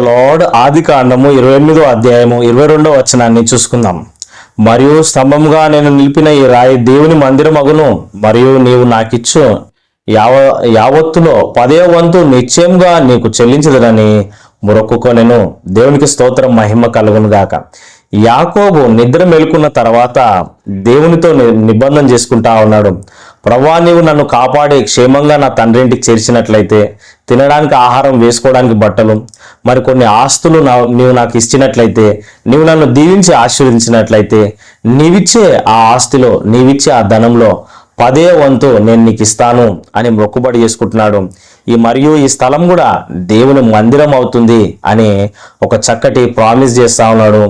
Lord ఆది కాండము ఇరవై ఎనిమిదో అధ్యాయము ఇరవై రెండో వచనాన్ని చూసుకుందాం. మరియు స్తంభముగా నేను నిలిపిన ఈ రాయి దేవుని మందిరమగును. మరియు నీవు నాకిచ్చు యావ యావత్తులో పదే వంతు నిశ్చయంగా నీకు చెల్లించదనని మొరొక్కుకొనెను. దేవునికి స్తోత్రం మహిమ కలుగును గాక. యాకోబు నిద్ర మేలుకున్న తర్వాత దేవునితో ని- నిబంధన చేసుకుంటా ఉన్నాడు. ప్రభా నీవు నన్ను కాపాడి క్షేమంగా నా తండ్రింటికి చేర్చినట్లయితే తినడానికి ఆహారం వేసుకోవడానికి బట్టలు మరి కొన్ని ఆస్తులు నా నీవు నాకు ఇచ్చినట్లయితే నీవు నన్ను దీవించి ఆశీర్వదించినట్లయితే నీవిచ్చే ఆ ఆస్తిలో నీవిచ్చే ఆ ధనంలో పదే వంతు నేను నీకు ఇస్తాను అని మొక్కుబడి చేసుకుంటున్నాడు. ఈ మరియు ఈ స్థలం కూడా దేవుని మందిరం అవుతుంది అని ఒక చక్కటి ప్రామిస్ చేస్తా ఉన్నాడు.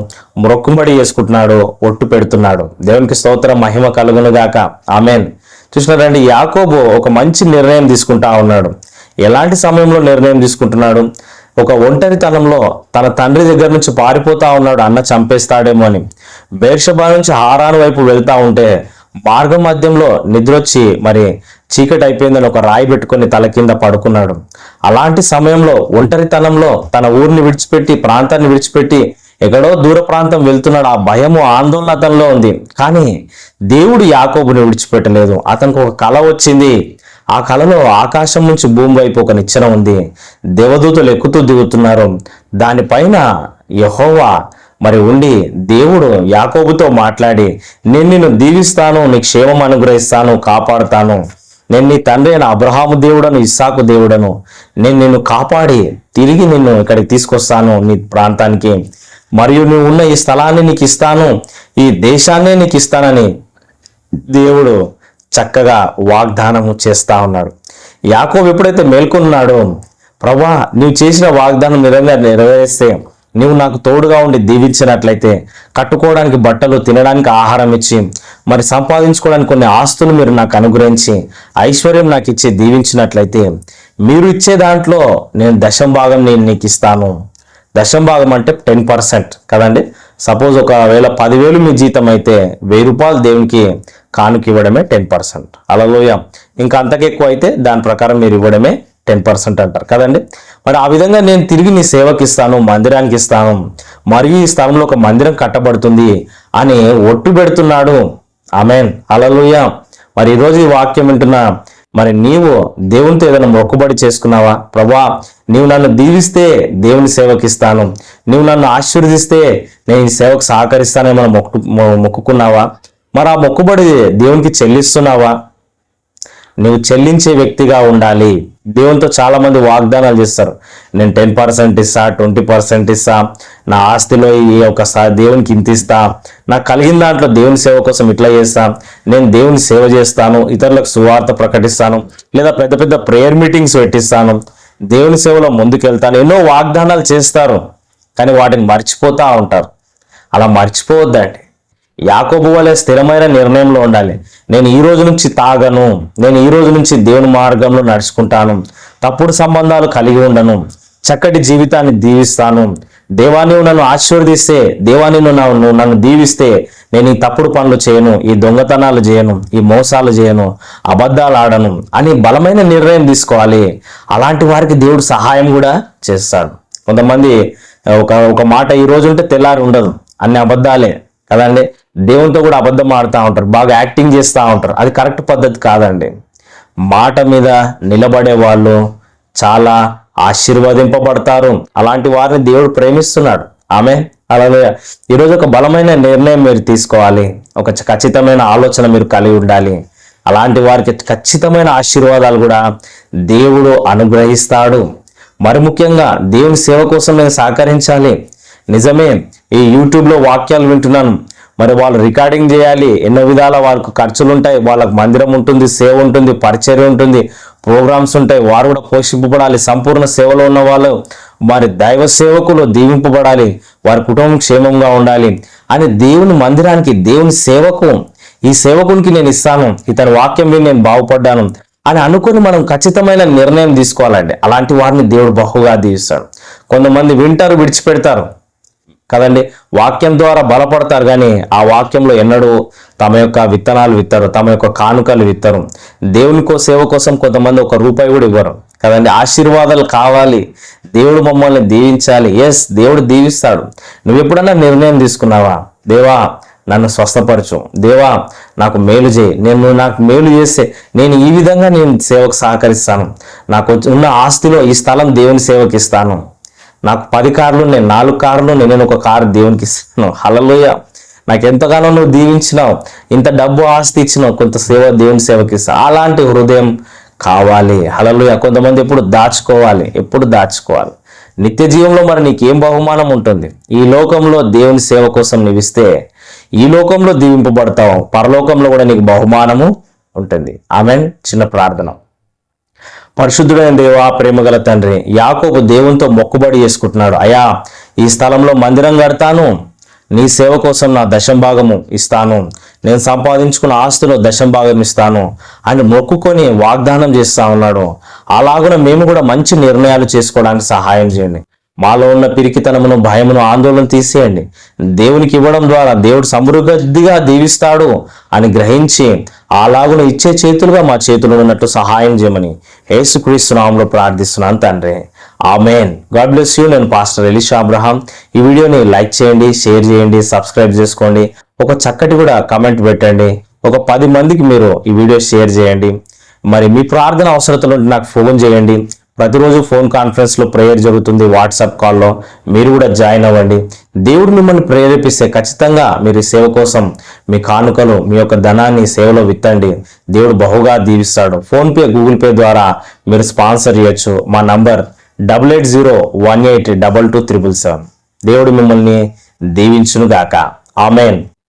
మొక్కుబడి చేసుకుంటున్నాడు ఒట్టు పెడుతున్నాడు. దేవునికి స్తోత్రం మహిమ కలుగును గాక. ఆమెన్. చూసినారండి యాకోబు ఒక మంచి నిర్ణయం తీసుకుంటా ఉన్నాడు. ఎలాంటి సమయంలో నిర్ణయం తీసుకుంటున్నాడు? ఒక ఒంటరితనంలో తన తండ్రి దగ్గర నుంచి పారిపోతా ఉన్నాడు అన్న చంపేస్తాడేమో అని. బేర్షబా నుంచి హారాను వైపు వెళ్తా ఉంటే మార్గం మధ్యంలో నిద్రొచ్చి మరి చీకటి అయిపోయిందని ఒక రాయి పెట్టుకొని తల కింద పడుకున్నాడు. అలాంటి సమయంలో ఒంటరితనంలో తన ఊరిని విడిచిపెట్టి ప్రాంతాన్ని విడిచిపెట్టి ఎక్కడో దూర ప్రాంతం వెళ్తున్నాడు. ఆ భయము ఆందోళన అతనిలో ఉంది. కానీ దేవుడు యాకోబుని విడిచిపెట్టలేదు. అతనికి ఒక కళ వచ్చింది. ఆ కళలో ఆకాశం నుంచి భూమి వైపు ఒక నిచ్చెన ఉంది. దేవదూతలు ఎక్కుతూ దిగుతున్నారు. దానిపైన యహోవా మరి ఉండి దేవుడు యాకోబుతో మాట్లాడి నేను నిన్ను దీవిస్తాను నీ క్షేమం అనుగ్రహిస్తాను కాపాడుతాను. నేను నీ తండ్రి అయిన అబ్రహాము దేవుడను ఇస్సాకు దేవుడను. నేను నిన్ను కాపాడి తిరిగి నిన్ను ఇక్కడికి తీసుకొస్తాను నీ ప్రాంతానికి. మరియు నువ్వు ఉన్న ఈ స్థలాన్ని నీకు ఇస్తాను ఈ దేశాన్నే నీకు ఇస్తానని దేవుడు చక్కగా వాగ్దానము చేస్తా ఉన్నాడు. యాకోబు ఎప్పుడైతే మేల్కొన్నాడో ప్రభా నీవు చేసిన వాగ్దానం నిరంగా నెరవేరిస్తే నీవు నాకు తోడుగా ఉండి దీవించినట్లయితే కట్టుకోవడానికి బట్టలు తినడానికి ఆహారం ఇచ్చి మరి సంపాదించుకోవడానికి కొన్ని ఆస్తులు మీరు నాకు అనుగ్రహించి ఐశ్వర్యం నాకు ఇచ్చి దీవించినట్లయితే మీరు ఇచ్చే దాంట్లో నేను దశం భాగం నేను నీకు ఇస్తాను. దశం భాగం అంటే టెన్ పర్సెంట్ కదండి? సపోజ్ ఒకవేళ పదివేలు మీ జీతం అయితే వెయ్యి రూపాయలు దేవునికి కానుక ఇవ్వడమే టెన్ పర్సెంట్. అలలోయ ఇంకా అంతకెక్కువ అయితే దాని ప్రకారం మీరు ఇవ్వడమే టెన్ పర్సెంట్ అంటారు. కదండి? మరి ఆ విధంగా నేను తిరిగి నీ సేవకి ఇస్తాను మందిరానికి ఇస్తాను మరియు ఈ స్థలంలో ఒక మందిరం కట్టబడుతుంది అని ఒట్టు పెడుతున్నాడు. ఆమెన్. అలలోయ మరి ఈరోజు ఈ వాక్యం వింటున్నా మరి నీవు దేవునితో ఏదైనా మొక్కుబడి చేసుకున్నావా? ప్రభా నీవు నన్ను దీవిస్తే దేవుని సేవకిస్తాను. నీవు నన్ను ఆశీర్వదిస్తే నేను ఈ సేవకు సహకరిస్తానని మనం మొక్కు మొ- మొక్కుకున్నావా? మరి ఆ మొక్కుబడి దేవునికి చెల్లిస్తున్నావా? నువ్వు చెల్లించే వ్యక్తిగా ఉండాలి. దేవునితో చాలా మంది వాగ్దానాలు చేస్తారు. నేను టెన్ పర్సెంట్ ఇస్తా ట్వంటీ పర్సెంట్ ఇస్తా నా ఆస్తిలో ఈ ఒక దేవునికి ఇంత ఇస్తా నాకు కలిగిన దాంట్లో దేవుని సేవ కోసం ఇట్లా చేస్తా నేను దేవుని సేవ చేస్తాను ఇతరులకు సువార్త ప్రకటిస్తాను లేదా పెద్ద పెద్ద ప్రేయర్ మీటింగ్స్ పెట్టిస్తాను దేవుని సేవలో ముందుకెళ్తాను ఎన్నో వాగ్దానాలు చేస్తారు కానీ వాటిని మర్చిపోతూ ఉంటారు. అలా మర్చిపోవద్దండి. యాకోబు వలె స్థిరమైన నిర్ణయంలో ఉండాలి. నేను ఈ రోజు నుంచి తాగను. నేను ఈ రోజు నుంచి దేవుని మార్గంలో నడుచుకుంటాను. తప్పుడు సంబంధాలు కలిగి ఉండను. చక్కటి జీవితాన్ని దీవిస్తాను. దేవాన్ని నన్ను ఆశీర్వదిస్తే దేవాన్ని నువ్వు నన్ను నన్ను దీవిస్తే నేను ఈ తప్పుడు పనులు చేయను ఈ దొంగతనాలు చేయను ఈ మోసాలు చేయను అబద్ధాలు ఆడను అని బలమైన నిర్ణయం తీసుకోవాలి. అలాంటి వారికి దేవుడు సహాయం కూడా చేస్తాడు. కొంతమంది ఒక ఒక మాట ఈ రోజు ఉంటే తెల్లారి ఉండదు. అన్ని అబద్ధాలే. కదండి? దేవునితో కూడా అబద్ధం ఆడుతూ ఉంటారు బాగా యాక్టింగ్ చేస్తూ ఉంటారు. అది కరెక్ట్ పద్ధతి కాదండి. మాట మీద నిలబడే వాళ్ళు చాలా ఆశీర్వదింపబడతారు. అలాంటి వారిని దేవుడు ప్రేమిస్తున్నాడు. ఆమె అలాగే ఈరోజు ఒక బలమైన నిర్ణయం మీరు తీసుకోవాలి. ఒక ఖచ్చితమైన ఆలోచన మీరు కలిగి ఉండాలి. అలాంటి వారికి ఖచ్చితమైన ఆశీర్వాదాలు కూడా దేవుడు అనుగ్రహిస్తాడు. మరి ముఖ్యంగా దేవుని సేవ కోసం నేను సహకరించాలి. నిజమే ఈ యూట్యూబ్లో వాక్యాలు వింటున్నాను. మరి వాళ్ళు రికార్డింగ్ చేయాలి ఎన్నో విధాల వాళ్ళకు ఖర్చులు ఉంటాయి వాళ్ళకు మందిరం ఉంటుంది సేవ ఉంటుంది పరిచర్య ఉంటుంది ప్రోగ్రామ్స్ ఉంటాయి వారు కూడా పోషింపబడాలి సంపూర్ణ సేవలో ఉన్న వాళ్ళు. వారి దైవ సేవకులు దీవింపబడాలి వారి కుటుంబం క్షేమంగా ఉండాలి అని దేవుని మందిరానికి దేవుని సేవకు ఈ సేవకునికి నేను ఇస్తాను ఇతని వాక్యం విని నేను బాగుపడ్డాను అని అనుకుని మనం ఖచ్చితమైన నిర్ణయం తీసుకోవాలండి. అలాంటి వారిని దేవుడు బహుగా దీవిస్తాడు. కొంతమంది వింటారు విడిచిపెడతారు. కదండి? వాక్యం ద్వారా బలపడతారు కానీ ఆ వాక్యంలో ఎన్నడూ తమ యొక్క విత్తనాలు విత్తరు తమ యొక్క కానుకలు విత్తరు. దేవునికో సేవ కోసం కొంతమంది ఒక రూపాయి కూడా ఇవ్వరు. కదండి? ఆశీర్వాదాలు కావాలి. దేవుడు మమ్మల్ని దీవించాలి. ఎస్ దేవుడు దీవిస్తాడు. నువ్వు ఎప్పుడన్నా నిర్ణయం తీసుకున్నావా? దేవా నన్ను స్వస్థపరచు. దేవా నాకు మేలు చేయి. నేను నాకు మేలు చేస్తే నేను ఈ విధంగా నేను సేవకు సహకరిస్తాను. నాకు ఉన్న ఆస్తిలో ఈ స్థలం దేవుని సేవకి ఇస్తాను. నాకు పది కార్లు నేను నాలుగు కార్లు ఉన్నాయి, నేను ఒక కారు దేవునికి ఇస్తున్నాను. హలలోయ నాకు ఎంతగానో నువ్వు దీవించినావు ఇంత డబ్బు ఆస్తి ఇచ్చినావు కొంత సేవ దేవుని సేవకి అలాంటి హృదయం కావాలి. హలలోయ కొంతమంది ఎప్పుడు దాచుకోవాలి ఎప్పుడు దాచుకోవాలి. నిత్య జీవంలో మరి నీకేం బహుమానం ఉంటుంది? ఈ లోకంలో దేవుని సేవ కోసం నివిస్తే ఈ లోకంలో దీవింపబడతావు. పరలోకంలో కూడా నీకు బహుమానము ఉంటుంది. ఆమెన్. చిన్న ప్రార్థన. పరిశుద్ధుడైన దేవా ప్రేమగల తండ్రి యాకోబు దేవునితో మొక్కుబడి చేసుకుంటున్నాడు. అయా ఈ స్థలంలో మందిరం కడతాను. నీ సేవ కోసం నా దశం భాగము ఇస్తాను. నేను సంపాదించుకున్న ఆస్తిలో దశంభాగం ఇస్తాను. అని మొక్కుకొని వాగ్దానం చేస్తా ఉన్నాడు. అలాగున మేము కూడా మంచి నిర్ణయాలు చేసుకోవడానికి సహాయం చేయండి. మాలో ఉన్న పిరికితనమును భయమును ఆందోళన తీసేయండి. దేవునికి ఇవ్వడం ద్వారా దేవుడు సమృద్ధిగా దీవిస్తాడు అని గ్రహించి అలాగున ఇచ్చే చేతులుగా మా చేతులు ఉన్నట్టు సహాయం చేయమని యేసుక్రీస్తు నామంలో ప్రార్థిస్తున్నాను తండ్రి. ఆమెన్. God bless you. నేను పాస్టర్ ఎలిషా అబ్రహాం. ఈ వీడియోని లైక్ చేయండి షేర్ చేయండి సబ్స్క్రైబ్ చేసుకోండి. ఒక చక్కటి కూడా కమెంట్ పెట్టండి. ఒక పది మందికి మీరు ఈ వీడియో షేర్ చేయండి. మరి మీ ప్రార్థన అవసరతలు నాకు ఫోన్ చేయండి. ప్రతిరోజు ఫోన్ కాన్ఫరెన్స్లో ప్రేయర్ జరుగుతుంది. వాట్సాప్ కాల్లో మీరు కూడా జాయిన్ అవ్వండి. దేవుడు మిమ్మల్ని ప్రేరేపిస్తే ఖచ్చితంగా మీరు సేవ కోసం మీ కానుకలు మీ యొక్క ధనాన్ని సేవలో విత్తండి. దేవుడు బహుగా దీవిస్తాడు. ఫోన్పే గూగుల్ పే ద్వారా మీరు స్పాన్సర్ చేయొచ్చు. మా number double eight zero one eight double two triple seven. దేవుడు మిమ్మల్ని దీవించునుగాక. ఆమెన్.